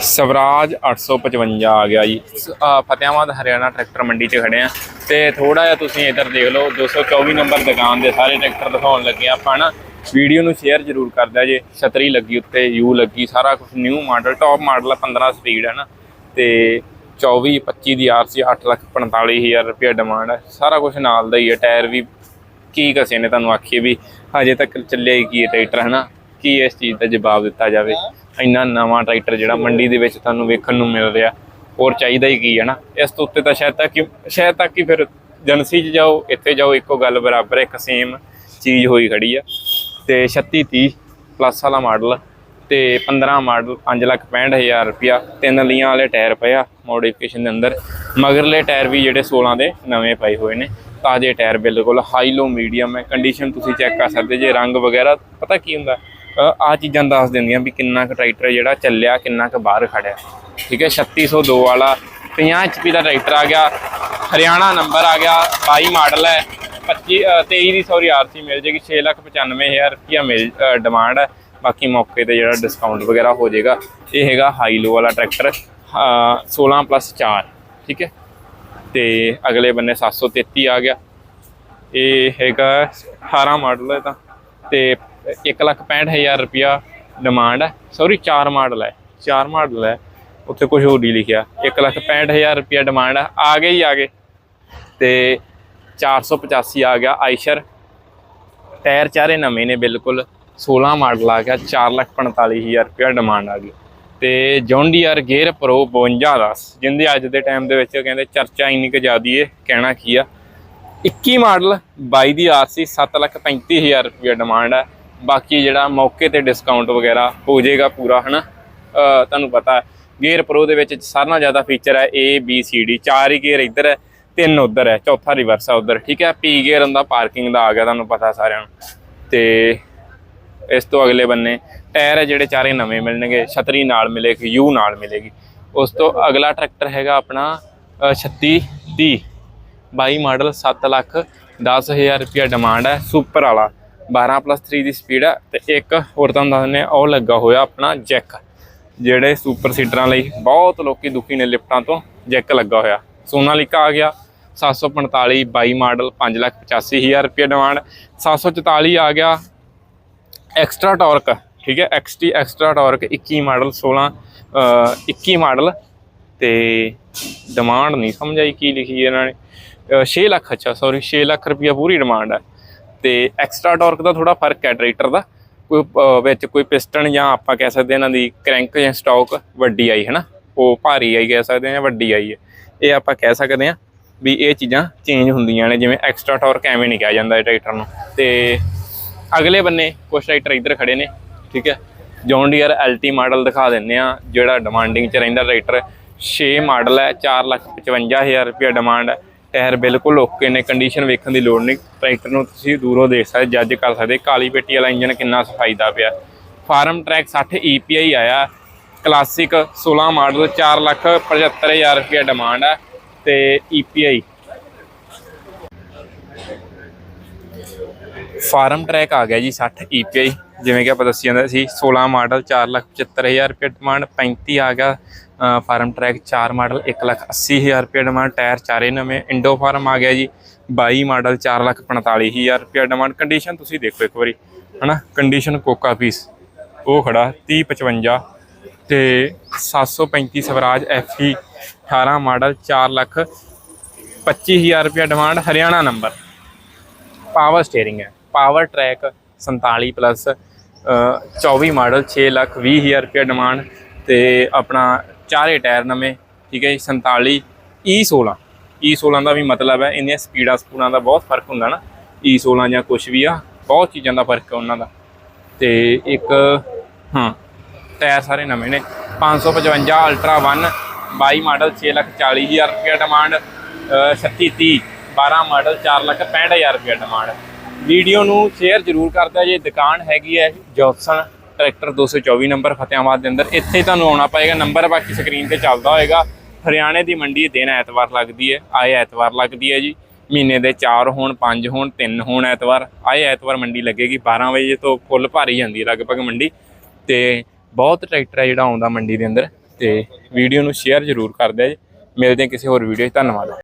ਸਵਰਾਜ 855 ਆ ਗਿਆ ਜੀ। ਸ- ਅਹ ਹਰਿਆਣਾ ਟਰੈਕਟਰ ਮੰਡੀ 'ਚ ਖੜੇ ਆ। ਤੇ ਥੋੜਾ ਜਿਹਾ ਤੁਸੀਂ ਇੱਧਰ ਦੇਖ ਲਓ 224 ਨੰਬਰ ਦੁਕਾਨ ਦੇ ਸਾਰੇ ਟਰੈਕਟਰ ਦਿਖਾਉਣ ਲੱਗੇ ਆ। ਆਪਾਂ ਨਾ ਵੀਡੀਓ ਨੂੰ ਸ਼ੇਅਰ ਜ਼ਰੂਰ ਕਰਦਾ ਜੇ, ਛਤਰੀ ਲੱਗੀ ਉੱਤੇ, ਯੂ ਲੱਗੀ, ਸਾਰਾ ਕੁਝ new model top model 15 speed ਹੈ ਨਾ। ਤੇ 24 25 ਦੀ ਆਰਸੀ 8 ਲੱਖ 45000 ਰੁਪਏ ਡਿਮਾਂਡ ਹੈ ਸਾਰਾ ਕੁਝ ਨਾਲ ਦਾ ਹੀ ਹੈ ਟਾਇਰ ਵੀ ਕੀ ਕਸੇ ਨੇ ਤੁਹਾਨੂੰ ਆਖੀਏ ਵੀ, ਹਜੇ ਤੱਕ ਚੱਲਿਆ ਹੀ ਕੀ ਹੈ ਟਰੈਕਟਰ ਹੈ ਨਾ ਕੀ ਇਸ ਚੀਜ਼ ਦਾ ਜਵਾਬ ਦਿੱਤਾ ਜਾਵੇ? ਇੰਨਾ ਨਵਾਂ ਟਰੈਕਟਰ ਜਿਹੜਾ ਮੰਡੀ ਦੇ ਵਿੱਚ ਤੁਹਾਨੂੰ ਵੇਖਣ ਨੂੰ ਮਿਲ ਰਿਹਾ, ਹੋਰ ਚਾਹੀਦਾ ਹੀ ਕੀ ਹੈ ਨਾ? ਇਸ ਤੋਂ ਉੱਤੇ ਤਾਂ ਸ਼ਾਇਦ ਤੱਕ ਕਿ ਸ਼ਾਇਦ ਤੱਕ ਕਿ ਫਿਰ ਏਜੰਸੀ 'ਚ ਜਾਓ, ਇੱਥੇ ਜਾਓ, ਇੱਕੋ ਗੱਲ ਬਰਾਬਰ ਇੱਕ ਸੇਮ ਚੀਜ਼ ਹੋਈ ਖੜੀ ਆ। ਤੇ 36 30 ਪਲੱਸ ਵਾਲਾ ਮਾਡਲ ਤੇ 15 ਮਾਡਲ 5 ਲੱਖ 65000 ਰੁਪਿਆ ਤਿੰਨ ਲੀਆਂ ਵਾਲੇ ਟਾਇਰ ਪਏ ਆ ਮੋਡੀਫਿਕੇਸ਼ਨ ਦੇ ਅੰਦਰ। ਮਗਰਲੇ ਟਾਇਰ ਵੀ ਜਿਹੜੇ 16 ਦੇ ਨਵੇਂ ਪਏ ਹੋਏ ਨੇ, ਤਾਜ਼ੇ ਟਾਇਰ ਬਿਲਕੁਲ ਹਾਈ ਲੋ ਮੀਡੀਅਮ ਹੈ। ਕੰਡੀਸ਼ਨ ਤੁਸੀਂ ਚੈੱਕ ਕਰ ਸਕਦੇ ਜੇ, ਰੰਗ ਵਗੈਰਾ ਪਤਾ ਕੀ ਹੁੰਦਾ? ਆ ਚੀਜ਼ਾਂ ਦੱਸ ਦਿੰਦੀਆਂ ਵੀ ਕਿੰਨਾ ਕੁ ਟਰੈਕਟਰ ਜਿਹੜਾ ਚੱਲਿਆ ਕਿੰਨਾ ਕੁ ਬਾਹਰ ਖੜਿਆ। ਠੀਕ ਹੈ 3602 ਵਾਲਾ 50 HP ਦਾ ਟਰੈਕਟਰ ਆ ਗਿਆ ਹਰਿਆਣਾ ਨੰਬਰ ਆ ਗਿਆ 22 ਮਾਡਲ ਹੈ 25 ਅ, 23 ਦੀ ਸੌਰੀ ਆਰਸੀ ਮਿਲ ਜੇਗੀ 695000 ਰੁਪਿਆ ਮਿਲ ਡਿਮਾਂਡ ਹੈ। ਬਾਕੀ ਮੌਕੇ ਤੇ ਜਿਹੜਾ ਡਿਸਕਾਊਂਟ ਵਗੈਰਾ ਹੋ ਜਾਏਗਾ ਇਹ ਹੈਗਾ ਹਾਈ ਲੋ ਵਾਲਾ ਟਰੈਕਟਰ ਅ, 16 ਪਲੱਸ 4 ਠੀਕ ਹੈ। ਤੇ ਅਗਲੇ ਬੰਨੇ 733 ਆ ਗਿਆ। ਇਹ ਹੈਗਾ 18 ਮਾਡਲ ਹੈ ਤਾਂ ਤੇ 165000 ਰੁਪਿਆ ਡਿਮਾਂਡ ਹੈ। ਸੌਰੀ 4 ਮਾਡਲ ਹੈ। 4 ਮਾਡਲ ਹੈ। ਉੱਥੇ ਕੁਝ ਹੋਰ ਨਹੀਂ ਲਿਖਿਆ। 165000 ਰੁਪਿਆ ਡਿਮਾਂਡ ਹੈ। ਆ ਗਏ ਹੀ ਆ ਗਏ। ਤੇ 485 ਆ ਗਿਆ ਆਇਸ਼ਰ ਟਾਇਰ ਚਾਰੇ ਨਵੇਂ ਨੇ, ਬਿਲਕੁਲ। 16 ਮਾਡਲ ਆ ਗਿਆ। 445000 ਰੁਪਿਆ ਡਿਮਾਂਡ ਆ ਗਈ ਤੇ ਜੌਂਡੀਅਰ ਗੇਅਰ ਪ੍ਰੋ 52 10 ਜਿੰਦੇ ਅੱਜ ਦੇ ਟਾਈਮ ਦੇ ਵਿੱਚ ਕਹਿੰਦੇ ਚਰਚਾ ਇੰਨੀ ਕੁ ਜ਼ਿਆਦੀ ਹੈ ਕਹਿਣਾ ਕੀ ਆ? 21 ਮਾਡਲ 22 ਦੀ ਆਰਸੀ 735000 ਰੁਪਏ ਡਿਮਾਂਡ ਹੈ। ਬਾਕੀ ਜਿਹੜਾ ਮੌਕੇ ਤੇ ਡਿਸਕਾਊਂਟ ਵਗੈਰਾ ਹੋ ਜਾਏਗਾ ਪੂਰਾ ਹਨਾ? ਅਹ ਤੁਹਾਨੂੰ ਪਤਾ ਗੇਅਰ ਪ੍ਰੋ ਦੇ ਵਿੱਚ ਸਾਰਿਆਂ ਨਾਲੋਂ ਜ਼ਿਆਦਾ ਫੀਚਰ ਹੈ A B C D ਚਾਰ ਹੀ ਗੇਅਰ ਇੱਧਰ ਹੈ ਤਿੰਨ ਉੱਧਰ ਹੈ ਚੌਥਾ ਰਿਵਰਸ ਹੈ ਉੱਧਰ ਠੀਕ ਹੈ? ਪੀ ਗੇਅਰ ਹੁੰਦਾ ਪਾਰਕਿੰਗ ਦਾ ਆ ਗਿਆ ਤੁਹਾਨੂੰ ਪਤਾ ਸਾਰਿਆਂ ਨੂੰ। ਤੇ ਇਸ ਤੋਂ ਅਗਲੇ ਬੰਨੇ ਟਾਇਰ ਹੈ ਜਿਹੜੇ ਚਾਰੇ ਨਵੇਂ ਮਿਲਣਗੇ ਛਤਰੀ ਨਾਲ ਮਿਲੇਗੀ ਯੂ ਨਾਲ ਮਿਲੇਗੀ। ਉਸ ਤੋਂ ਅਗਲਾ ਟਰੈਕਟਰ ਹੈਗਾ ਆਪਣਾ ਅ, 36 30 22 ਮਾਡਲ 7 ਲੱਖ 10000 ਰੁਪਿਆ ਡਿਮਾਂਡ ਹੈ ਸੁਪਰ ਵਾਲਾ। 12 3 ਦੀ ਸਪੀਡ ਹੈ ਤੇ ਇੱਕ ਹੋਰ ਤੁਹਾਨੂੰ ਦੱਸਦੇ ਹਾਂ, ਉਹ ਲੱਗਾ ਹੋਇਆ ਆਪਣਾ ਜੈਕ। ਜਿਹੜੇ ਸੁਪਰ ਸੀਟਰਾਂ ਲਈ ਬਹੁਤ ਲੋਕੀ ਦੁਖੀ ਨੇ ਲਿਫਟਾਂ ਤੋਂ ਜੈਕ ਲੱਗਾ ਹੋਇਆ। ਸੋਨਾਲੀਕਾ ਆ ਗਿਆ 745 22 ਮਾਡਲ 5 ਲੱਖ 85000 ਰੁਪਿਆ ਡਿਮਾਂਡ 744 ਆ ਗਿਆ ਐਕਸਟਰਾ ਟਾਰਕ ਠੀਕ ਹੈ ਐਕਸਟੀ ਐਕਸਟਰਾ ਟਾਰਕ 21 ਮਾਡਲ 16 ਅ, 21 ਮਾਡਲ। ਤੇ ਡਿਮਾਂਡ ਨਹੀਂ ਸਮਝ ਆਈ ਕੀ ਲਿਖੀ ਇਹਨਾਂ ਨੇ। ਅ, 6 ਲੱਖ ਅੱਛਾ ਸੌਰੀ 6 ਲੱਖ ਰੁਪਇਆ ਪੂਰੀ ਡਿਮਾਂਡ ਹੈ ਤੇ ਐਕਸਟਰਾ ਟਾਰਕ ਦਾ ਥੋੜਾ ਫ਼ਰਕ ਹੈ ਟਰੈਕਟਰ ਦਾ। ਕੋਈ ਵਿੱਚ ਕੋਈ ਪਿਸਟਨ ਜਾਂ ਆਪਾਂ ਕਹਿ ਸਕਦੇ ਹਾਂ ਇਹਨਾਂ ਦੀ ਕ੍ਰੈਂਕ ਜਾਂ ਸਟਾਕ ਵੱਡੀ ਆਈ ਹੈ ਨਾ ਉਹ ਭਾਰੀ ਆਈ ਕਹਿ ਸਕਦੇ ਹਾਂ ਜਾਂ ਵੱਡੀ ਆਈ ਹੈ। ਇਹ ਆਪਾਂ ਕਹਿ ਸਕਦੇ ਹਾਂ ਵੀ ਇਹ ਚੀਜ਼ਾਂ ਚੇਂਜ ਹੁੰਦੀਆਂ ਨੇ, ਜਿਵੇਂ ਐਕਸਟਰਾ ਟਾਰਕ ਐਵੇਂ ਨਹੀਂ ਕਿਹਾ ਜਾਂਦਾ ਇਹ ਟਰੈਕਟਰ ਨੂੰ। ਤੇ ਅਗਲੇ ਬੰਨੇ ਕੁਛ ਟਰੈਕਟਰ ਇੱਧਰ ਖੜੇ ਨੇ, ਠੀਕ ਹੈ? ਜੌਨ ਡੀਅਰ ਐਲਟੀ ਮਾਡਲ ਦਿਖਾ ਦਿੰਨੇ ਆ ਜਿਹੜਾ ਡਿਮਾਂਡਿੰਗ ਚ ਰਹਿੰਦਾ ਟਰੈਕਟਰ 6 ਮਾਡਲ ਹੈ 455000 ਰੁਪਏ ਡਿਮਾਂਡ ਹੈ। ਟਾਇਰ ਬਿਲਕੁਲ ਓਕੇ ਨੇ ਕੰਡੀਸ਼ਨ ਵੇਖਣ ਦੀ ਲੋੜ ਨਹੀਂ। ਟਰੈਕਟਰ ਨੂੰ ਤੁਸੀਂ ਦੂਰੋਂ ਦੇਖ ਸਕਦੇ ਜੱਜ ਕਰ ਸਕਦੇ, ਕਾਲੀ ਪੇਟੀ ਵਾਲਾ ਇੰਜਨ ਕਿੰਨਾ ਸਫ਼ਾਈ ਦਾ ਪਿਆ। ਫਾਰਮ ਟਰੈਕ 60 EPI ਆਇਆ ਕਲਾਸਿਕ 16 ਮਾਡਲ 475000 ਰੁਪਏ ਡਿਮਾਂਡ ਹੈ ਤੇ E EPI ਫਾਰਮ ਟਰੈਕ ਆ ਗਿਆ ਜੀ 60 EPI ਜਿਵੇਂ ਕਿ ਆਪਾਂ ਦੱਸੀ ਜਾਂਦਾ ਸੀ 16 ਮਾਡਲ 475000 ਰੁਪਏ ਡਿਮਾਂਡ 35 ਆ ਗਿਆ ਫਾਰਮ ਟਰੈਕ 4 ਮਾਡਲ 180000 ਰੁਪਏ ਡਿਮਾਂਡ ਟਾਇਰ ਚਾਰੇ ਨਵੇਂ, ਇੰਡੋ ਫਾਰਮ ਆ ਗਿਆ ਜੀ 22 ਮਾਡਲ 445000 ਰੁਪਏ ਡਿਮਾਂਡ ਕੰਡੀਸ਼ਨ ਤੁਸੀਂ ਦੇਖੋ ਇੱਕ ਵਾਰੀ, ਹਨਾ? ਕੰਡੀਸ਼ਨ ਕੋਕਾ ਪੀਸ, ਉਹ ਖੜਾ 3055 ਤੇ 735 ਸਵਰਾਜ FE 18 ਮਾਡਲ 4 ਲੱਖ 25000 ਰੁਪਏ demand Haryana number power steering ਹੈ power track 47 plus 24 model 6 lakh 20 ਹਜ਼ਾਰ ਰੁਪਏ ਡਿਮਾਂਡ ਤੇ ਆਪਣਾ ਚਾਰੇ ਟਾਇਰ ਨਵੇਂ, ਠੀਕ ਹੈ ਜੀ 47 E16 E16 ਦਾ ਵੀ ਮਤਲਬ ਹੈ, ਇੰਨੀਆਂ ਸਪੀਡਾਂ ਸਪੂਡਾਂ ਦਾ ਬਹੁਤ ਫ਼ਰਕ ਹੁੰਦਾ ਨਾ। E16 ਜਾਂ ਕੁਝ ਵੀ ਆ, ਬਹੁਤ ਚੀਜ਼ਾਂ ਦਾ ਫ਼ਰਕ ਹੈ ਉਹਨਾਂ ਦਾ। ਤੇ ਇੱਕ, ਹਾਂ, ਟਾਇਰ ਸਾਰੇ ਨਵੇਂ ਨੇ। 555 ਅਲਟਰਾ 1 22 ਮਾਡਲ 6 ਲੱਖ 40 ਹਜ਼ਾਰ ਰੁਪਏ ਡਿਮਾਂਡ 36 30 12 ਮਾਡਲ 4 ਲੱਖ 65 ਹਜ਼ਾਰ ਰੁਪਏ ਡਿਮਾਂਡ ਵੀਡੀਓ ਨੂੰ ਸ਼ੇਅਰ ਜ਼ਰੂਰ ਕਰਦਾ ਜੇ ਦੁਕਾਨ ਹੈਗੀ ਹੈ ਜੌਬਸਨ ਟਰੈਕਟਰ 224 ਨੰਬਰ ਫਤਿਆਬਾਦ ਦੇ ਅੰਦਰ। ਇੱਥੇ ਤੁਹਾਨੂੰ ਆਉਣਾ ਪਏਗਾ। ਨੰਬਰ ਬਾਕੀ ਸਕਰੀਨ ਤੇ ਚੱਲਦਾ ਹੋਏਗਾ। ਹਰਿਆਣੇ ਦੀ ਮੰਡੀ ਦਿਨ ਐਤਵਾਰ ਲੱਗਦੀ ਹੈ। ਆਏ ਐਤਵਾਰ ਲੱਗਦੀ ਹੈ ਜੀ। ਮਹੀਨੇ ਦੇ 4 ਹੋਣ 5 ਹੋਣ 3 ਹੋਣ ਐਤਵਾਰ। ਆਏ ਐਤਵਾਰ ਮੰਡੀ ਲੱਗੇਗੀ। 12 ਵਜੇ ਤੋਂ ਫੁੱਲ ਭਰੀ ਜਾਂਦੀ ਹੈ ਲਗਭਗ ਮੰਡੀ। ਤੇ ਬਹੁਤ ਟਰੈਕਟਰ ਹੈ ਜਿਹੜਾ ਆਉਂਦਾ ਮੰਡੀ ਦੇ ਅੰਦਰ। ਤੇ ਵੀਡੀਓ ਨੂੰ ਸ਼ੇਅਰ ਜ਼ਰੂਰ ਕਰ ਦਿਆ ਜੀ। ਮਿਲਦੇ ਹਾਂ ਕਿਸੇ ਹੋਰ ਵੀਡੀਓ 'ਚ। ਧੰਨਵਾਦ।